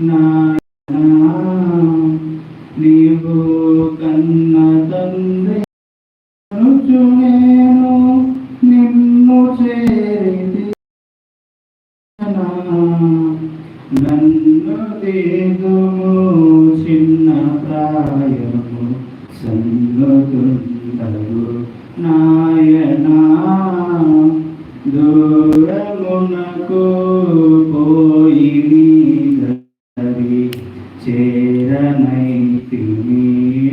నాయనా నీవు కన్న తండ్రి నేను నిన్ను చేరితి నన్ను దేదుము చిన్న ప్రాయము సన్నుతుండగు నాయనా దూరమునకు పో చేరనైతిని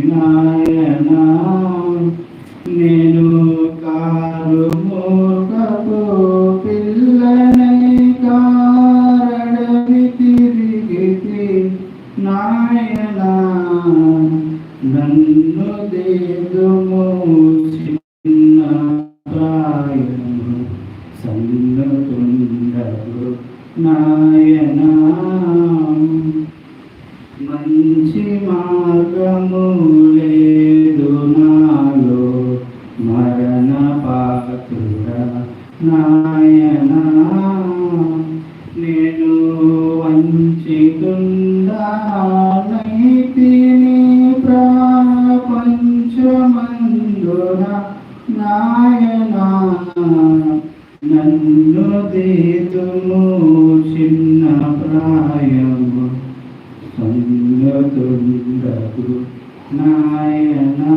నాయనా నేను కారు మూకపు పిల్లనై కారడవి తిరిగితి నాయనా నన్ను దేదుము చిన్న ప్రాయము సన్నతుండగు నాయనా మంచి మార్గము లేదు నాలో. మరణ పాత్రుడ నాయన. నేను వంచి వంచితుండనైతిని ప్రపంచమందున నాయన. నన్ను దేతుము సంగతుండకు నాయనా